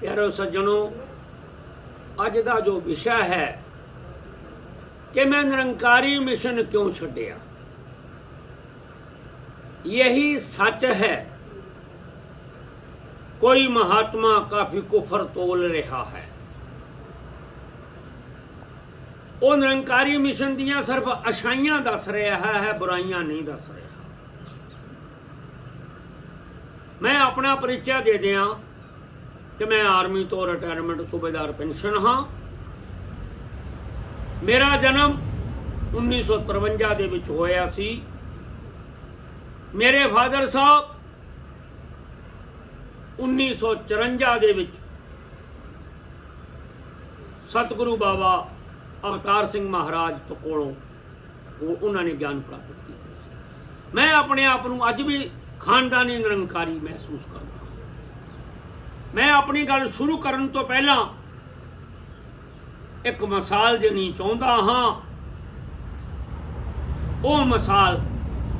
ਪਿਆਰੋ ਸੱਜਣੋ, ਅੱਜ ਦਾ ਜੋ ਵਿਸ਼ਾ ਹੈ ਕਿ ਮੈਂ ਨਿਰੰਕਾਰੀ ਮਿਸ਼ਨ ਕਿਉਂ ਛੱਡਿਆ? ਯਹੀ ਸੱਚ ਹੈ, ਕੋਈ ਮਹਾਤਮਾ ਕਾਫੀ ਕੁਫਰ ਤੋਲ ਰਿਹਾ ਹੈ। ਉਹ ਨਿਰੰਕਾਰੀ ਮਿਸ਼ਨ ਦੀਆਂ ਸਿਰਫ ਅਸ਼ਾਈਆਂ ਦੱਸ ਰਿਹਾ ਹੈ, ਬੁਰਾਈਆਂ ਨਹੀਂ ਦੱਸ ਰਿਹਾ। ਮੈਂ ਆਪਣਾ ਪਰਿਚੈ ਦੇ ਦਿਆਂ ਕਿ ਮੈਂ ਆਰਮੀ ਤੋਂ ਰਿਟਾਇਰਮੈਂਟ ਸੂਬੇਦਾਰ ਪੈਨਸ਼ਨ ਹਾਂ। ਮੇਰਾ ਜਨਮ 1953 ਦੇ ਵਿੱਚ ਹੋਇਆ ਸੀ। ਮੇਰੇ ਫਾਦਰ ਸਾਹਿਬ 1954 ਦੇ ਵਿੱਚ ਸਤਿਗੁਰੂ ਬਾਬਾ ਅਵਤਾਰ ਸਿੰਘ ਮਹਾਰਾਜ ਤੋਂ ਕੋਲੋਂ ਉਹਨਾਂ ਨੇ ਗਿਆਨ ਪ੍ਰਾਪਤ ਕੀਤਾ ਸੀ। ਮੈਂ ਆਪਣੇ ਆਪ ਨੂੰ ਅੱਜ ਵੀ ਖਾਨਦਾਨੀ ਨਿਰੰਕਾਰੀ ਮਹਿਸੂਸ ਕਰਦਾ ਮੈਂ ਆਪਣੀ ਗੱਲ ਸ਼ੁਰੂ ਕਰਨ ਤੋਂ ਪਹਿਲਾਂ ਇੱਕ ਮਿਸਾਲ ਦੇਣੀ ਚਾਹੁੰਦਾ ਹਾਂ। ਉਹ ਮਿਸਾਲ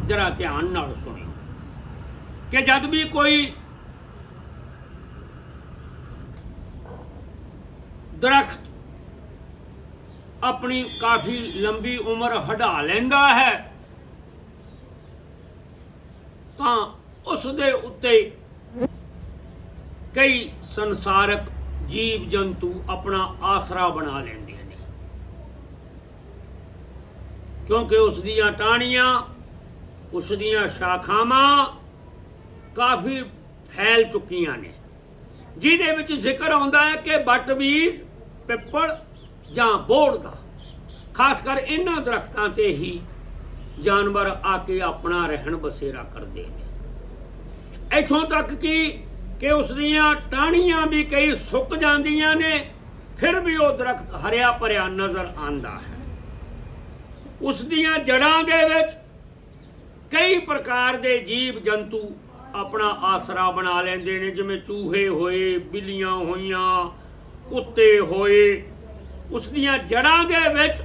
ਜਰਾ ਧਿਆਨ ਨਾਲ ਸੁਣਿਓ ਕਿ ਜਦ ਵੀ ਕੋਈ ਦਰਖਤ ਆਪਣੀ ਕਾਫੀ ਲੰਬੀ ਉਮਰ ਹਟਾ ਲੈਂਦਾ ਹੈ ਤਾਂ ਉਸ ਦੇ ਉੱਤੇ ਕਈ ਸੰਸਾਰਕ ਜੀਵ ਜੰਤੂ ਆਪਣਾ ਆਸਰਾ ਬਣਾ ਲੈਂਦੇ ਨੇ। ਕਿਉਂਕਿ ਉਸ ਦੀਆਂ ਟਾਹਣੀਆਂ, ਉਸ ਦੀਆਂ ਸ਼ਾਖਾਵਾਂ ਕਾਫੀ ਫੈਲ ਚੁੱਕੀਆਂ ਨੇ। ਜਿਹਦੇ ਵਿੱਚ ਜ਼ਿਕਰ ਆਉਂਦਾ ਹੈ ਕਿ ਬੱਟ ਬੀਜ ਪਿੱਪਲ ਜਾਂ ਬੋੜ ਦਾ, ਖਾਸ ਕਰ ਇਹਨਾਂ ਦਰਖਤਾਂ ਤੇ ਹੀ ਜਾਨਵਰ ਆ ਕੇ ਆਪਣਾ ਰਹਿਣ ਬਸੇਰਾ ਕਰਦੇ ਨੇ। ਇੱਥੋਂ ਤੱਕ ਕਿ ਕਿ ਉਸ ਦੀਆਂ ਟਾਹਣੀਆਂ ਵੀ ਕਈ ਸੁੱਕ ਜਾਂਦੀਆਂ ਨੇ, ਫਿਰ ਵੀ ਉਹ ਦਰਖਤ ਹਰਿਆ ਭਰਿਆ ਨਜ਼ਰ ਆਂਦਾ ਹੈ ਉਸ ਦੀਆਂ ਜੜਾਂ ਦੇ ਵਿੱਚ ਕਈ ਪ੍ਰਕਾਰ ਦੇ ਜੀਵ ਜੰਤੂ ਆਪਣਾ ਆਸਰਾ ਬਣਾ ਲੈਂਦੇ ਨੇ, ਜਿਵੇਂ ਚੂਹੇ ਹੋਏ, ਬਿੱਲੀਆਂ ਹੋਈਆਂ, ਕੁੱਤੇ ਹੋਏ ਉਸ ਦੀਆਂ ਜੜਾਂ ਦੇ ਵਿੱਚ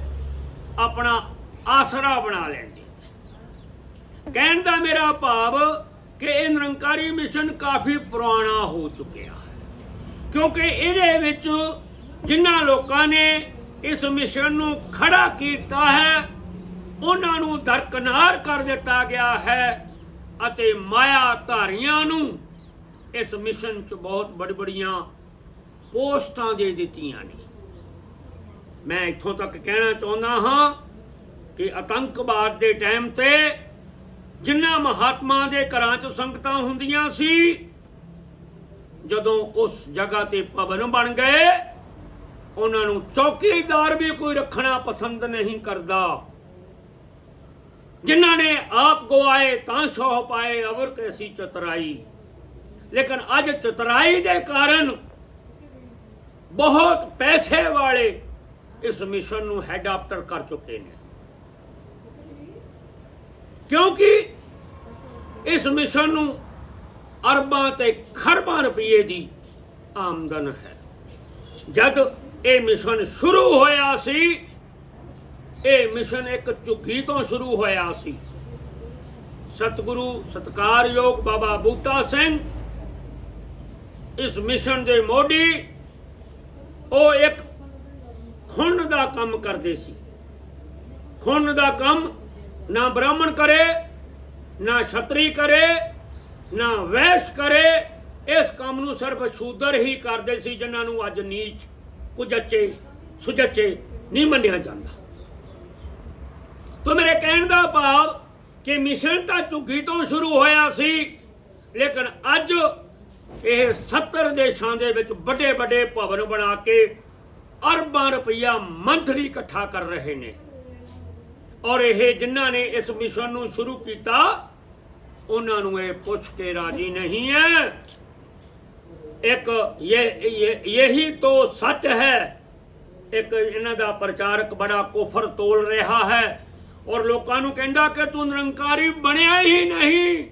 ਆਪਣਾ ਆਸਰਾ ਬਣਾ ਲੈਂਦੇ ਨੇ। ਕਹਿਣ ਦਾ ਮੇਰਾ ਭਾਵ ਕਿ ਇਹ ਨਿਰੰਕਾਰੀ ਮਿਸ਼ਨ ਕਾਫੀ ਪੁਰਾਣਾ ਹੋ ਚੁੱਕਿਆ ਹੈ। ਕਿਉਂਕਿ ਇਹਦੇ ਵਿੱਚ ਜਿਨ੍ਹਾਂ ਲੋਕਾਂ ਨੇ ਇਸ ਮਿਸ਼ਨ ਨੂੰ ਖੜਾ ਕੀਤਾ ਹੈ, ਉਹਨਾਂ ਨੂੰ ਦਰਕਨਾਰ ਕਰ ਦਿੱਤਾ ਗਿਆ ਹੈ ਅਤੇ ਮਾਇਆ ਧਾਰੀਆਂ ਨੂੰ ਇਸ ਮਿਸ਼ਨ 'ਚ ਬਹੁਤ ਬੜੀ ਬੜੀਆਂ ਪੋਸਟਾਂ ਦੇ ਦਿੱਤੀਆਂ ਨੇ। ਮੈਂ ਇੱਥੋਂ ਤੱਕ ਕਹਿਣਾ ਚਾਹੁੰਦਾ ਹਾਂ ਕਿ ਆਤੰਕਵਾਦ ਦੇ ਟਾਈਮ ਤੇ ਜਿਨ੍ਹਾਂ ਮਹਾਤਮਾ ਦੇ ਘਰਾਂ 'ਚ ਸੰਗਤਾਂ ਹੁੰਦੀਆਂ ਸੀ, ਜਦੋਂ ਉਸ ਜਗ੍ਹਾ ਤੇ ਭਵਨ ਬਣ ਗਏ, ਉਹਨਾਂ ਨੂੰ ਚੌਕੀਦਾਰ ਵੀ ਕੋਈ ਰੱਖਣਾ ਪਸੰਦ ਨਹੀਂ ਕਰਦਾ। ਜਿਨ੍ਹਾਂ ਨੇ ਆਪ ਗਵਾਏ, ਤਾਂ ਸ਼ੋਹ ਪਾਏ, ਅਵਰ ਕੈਸੀ ਚਤਰਾਈ। ਲੇਕਿਨ ਅੱਜ ਚਤਰਾਈ ਦੇ ਕਾਰਨ ਬਹੁਤ ਪੈਸੇ ਵਾਲੇ ਇਸ ਮਿਸ਼ਨ ਨੂੰ ਹੈਡ ਆਫਟਰ ਕਰ ਚੁੱਕੇ ਨੇ। ਕਿਉਂਕਿ ਇਸ ਮਿਸ਼ਨ ਨੂੰ ਅਰਬਾਂ ਤੇ ਖਰਬਾਂ ਰੁਪਏ ਦੀ ਆਮਦਨ ਹੈ। ਜਦ ਇਹ ਮਿਸ਼ਨ ਸ਼ੁਰੂ ਹੋਇਆ ਸੀ, ਇਹ ਮਿਸ਼ਨ ਇੱਕ ਝੁੱਗੀ ਤੋਂ ਸ਼ੁਰੂ ਹੋਇਆ ਸੀ। ਸਤਿਗੁਰੂ ਸਤਕਾਰਯੋਗ ਬਾਬਾ ਬੂਟਾ ਸਿੰਘ, ਇਸ ਮਿਸ਼ਨ ਦੇ ਮੋਢੀ, ਉਹ ਇੱਕ ਖੁੰਨ ਦਾ ਕੰਮ ਕਰਦੇ ਸੀ। ਖੁੰਨ ਦਾ ਕੰਮ ਨਾ ਬ੍ਰਾਹਮਣ ਕਰੇ, ਨਾ ਛਤਰੀ ਕਰੇ, ਨਾ ਵੈਸ਼ ਕਰੇ, ਇਸ ਕੰਮ ਨੂੰ ਸਿਰਫ ਸ਼ੂਦਰ ਹੀ ਕਰਦੇ ਸੀ ਜਿਨ੍ਹਾਂ ਨੂੰ ਅੱਜ ਨੀਚ, ਕੁਜੱਚੇ, ਸੁਜੱਚੇ ਨਹੀਂ ਮੰਨਿਆ ਜਾਂਦਾ। ਤੋ ਮੇਰੇ ਕਹਿਣ ਦਾ ਭਾਵ ਕਿ ਮਿਸ਼ਨ ਤਾਂ ਝੁੱਗੀ ਤੋਂ ਸ਼ੁਰੂ ਹੋਇਆ ਸੀ, ਲੇਕਿਨ ਅੱਜ ਇਹ 70 ਦੇਸ਼ਾਂ ਦੇ ਵਿੱਚ ਵੱਡੇ ਵੱਡੇ ਭਵਨ ਬਣਾ ਕੇ ਅਰਬਾਂ ਰੁਪਈਆ ਮੰਥਲੀ ਇਕੱਠਾ ਕਰ ਰਹੇ ਨੇ। ਔਰ ਇਹ ਜਿਨ੍ਹਾਂ ਨੇ ਇਸ ਮਿਸ਼ਨ ਨੂੰ ਸ਼ੁਰੂ ਕੀਤਾ, ਉਹਨਾਂ ਨੂੰ ਇਹ ਪੁੱਛ ਕੇ ਰਾਜੀ ਨਹੀਂ ਹੈ। ਇੱਕ ਇਹ ਇਹ- ਯਹੀ ਤੋਂ ਸੱਚ ਹੈ। ਇੱਕ ਇਹਨਾਂ ਦਾ ਪ੍ਰਚਾਰਕ ਬੜਾ ਕੁਫਰ ਤੋਲ ਰਿਹਾ ਹੈ ਔਰ ਲੋਕਾਂ ਨੂੰ ਕਹਿੰਦਾ ਕਿ ਤੂੰ ਨਿਰੰਕਾਰੀ ਬਣਿਆ ਹੀ ਨਹੀਂ।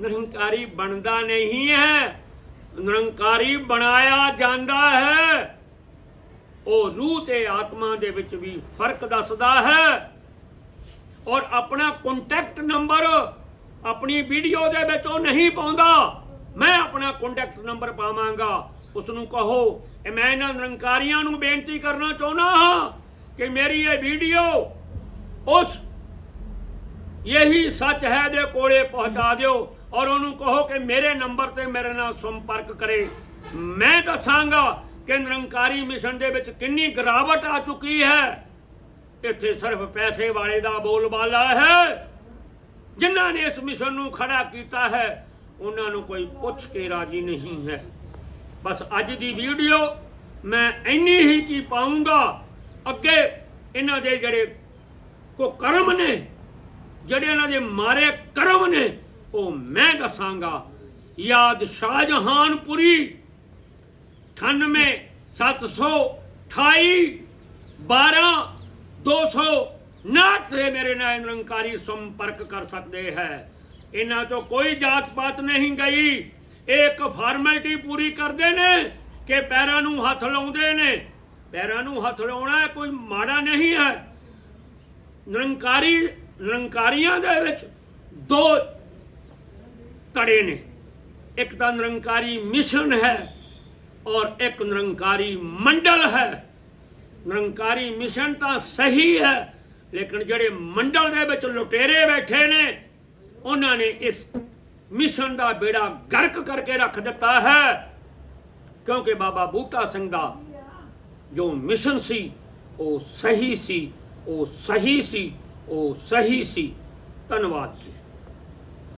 ਨਿਰੰਕਾਰੀ ਬਣਦਾ ਨਹੀਂ ਹੈ। ਨਿਰੰਕਾਰੀ ਬਣਾਇਆ ਜਾਂਦਾ ਹੈ। ਉਹ ਰੂਹ ਤੇ ਆਤਮਾ ਦੇ ਵਿੱਚ ਵੀ ਫ਼ਰਕ ਦੱਸਦਾ ਹੈ। ਔਰ ਆਪਣਾ ਕੰਟੈਕਟ ਨੰਬਰ ਆਪਣੀ ਵੀਡੀਓ ਦੇ ਵਿੱਚ ਉਹ ਨਹੀਂ ਪਾਉਂਦਾ। ਮੈਂ ਆਪਣਾ ਕੰਟੈਕਟ ਨੰਬਰ ਪਾਵਾਂਗਾ। ਉਸ ਨੂੰ ਕਹੋ ਕਿ ਮੈਂ ਇਹਨਾਂ ਨਿਰੰਕਾਰੀਆਂ ਨੂੰ ਬੇਨਤੀ ਕਰਨਾ ਚਾਹੁੰਦਾ ਹਾਂ ਕਿ ਮੇਰੀ ਇਹ ਵੀਡੀਓ ਉਸ ਇਹੀ ਸੱਚ ਹੈ ਦੇ ਕੋਲੇ ਪਹੁੰਚਾ ਦਿਓ ਔਰ ਉਹਨੂੰ ਕਹੋ ਕਿ ਮੇਰੇ ਨੰਬਰ ਤੇ ਮੇਰੇ ਨਾਲ ਸੰਪਰਕ ਕਰੇ। ਮੈਂ ਦੱਸਾਂਗਾ ਕਿ ਨਿਰੰਕਾਰੀ ਮਿਸ਼ਨ ਦੇ ਵਿੱਚ ਕਿੰਨੀ ਗਿਰਾਵਟ ਆ ਚੁੱਕੀ ਹੈ। ਇੱਥੇ ਸਿਰਫ ਪੈਸੇ ਵਾਲੇ ਦਾ ਬੋਲਬਾਲਾ ਹੈ। ਜਿਨ੍ਹਾਂ ਨੇ ਇਸ ਮਿਸ਼ਨ ਨੂੰ ਖੜਾ ਕੀਤਾ ਹੈ, ਉਹਨਾਂ ਨੂੰ ਕੋਈ ਪੁੱਛ ਕੇ ਰਾਜੀ ਨਹੀਂ ਹੈ। ਬਸ ਅੱਜ ਦੀ ਵੀਡੀਓ ਮੈਂ ਇੰਨੀ ਹੀ ਕੀ ਪਾਉਂਗਾ। ਅੱਗੇ ਇਹਨਾਂ ਦੇ ਜਿਹੜੇ ਕੋ ਕਰਮ ਨੇ, ਜਿਹੜੇ ਇਹਨਾਂ ਦੇ ਮਾਰੇ ਕਰਮ ਨੇ, ਉਹ ਮੈਂ ਦੱਸਾਂਗਾ। ਯਾਦ ਸ਼ਾਹਜਹਾਨਪੁਰੀ 98 728 12 259 ਤੇ ਮੇਰੇ ਨਾਲ ਨਿਰੰਕਾਰੀ ਸੰਪਰਕ ਕਰ ਸਕਦੇ ਹੈ। ਇਹਨਾਂ ਚੋਂ ਕੋਈ ਜਾਤ ਪਾਤ ਨਹੀਂ ਗਈ। ਇਹ ਇੱਕ ਫਾਰਮੈਲਿਟੀ ਪੂਰੀ ਕਰਦੇ ਨੇ ਕਿ ਪੈਰਾਂ ਨੂੰ ਹੱਥ ਲਾਉਂਦੇ ਨੇ। ਪੈਰਾਂ ਨੂੰ ਹੱਥ ਲਾਉਣਾ ਕੋਈ ਮਾੜਾ ਨਹੀਂ ਹੈ। ਨਿਰੰਕਾਰੀ, ਨਿਰੰਕਾਰੀਆਂ ਦੇ ਵਿੱਚ ਦੋ ਤੜੇ ਨੇ। ਇੱਕ ਤਾਂ ਨਿਰੰਕਾਰੀ ਮਿਸ਼ਨ ਹੈ ਔਰ ਇੱਕ ਨਿਰੰਕਾਰੀ ਮੰਡਲ ਹੈ। ਨਿਰੰਕਾਰੀ ਮਿਸ਼ਨ ਤਾਂ ਸਹੀ ਹੈ, ਲੇਕਿਨ ਜਿਹੜੇ ਮੰਡਲ ਦੇ ਵਿੱਚ ਲੁਟੇਰੇ ਬੈਠੇ ਨੇ, ਉਹਨਾਂ ਨੇ ਇਸ ਮਿਸ਼ਨ ਦਾ ਬੇੜਾ ਗਰਕ ਕਰਕੇ ਰੱਖ ਦਿੱਤਾ ਹੈ। ਕਿਉਂਕਿ ਬਾਬਾ ਬੂਟਾ ਸਿੰਘ ਦਾ ਜੋ ਮਿਸ਼ਨ ਸੀ, ਉਹ ਸਹੀ ਸੀ, ਉਹ ਸਹੀ ਸੀ, ਉਹ ਸਹੀ ਸੀ। ਧੰਨਵਾਦ ਜੀ।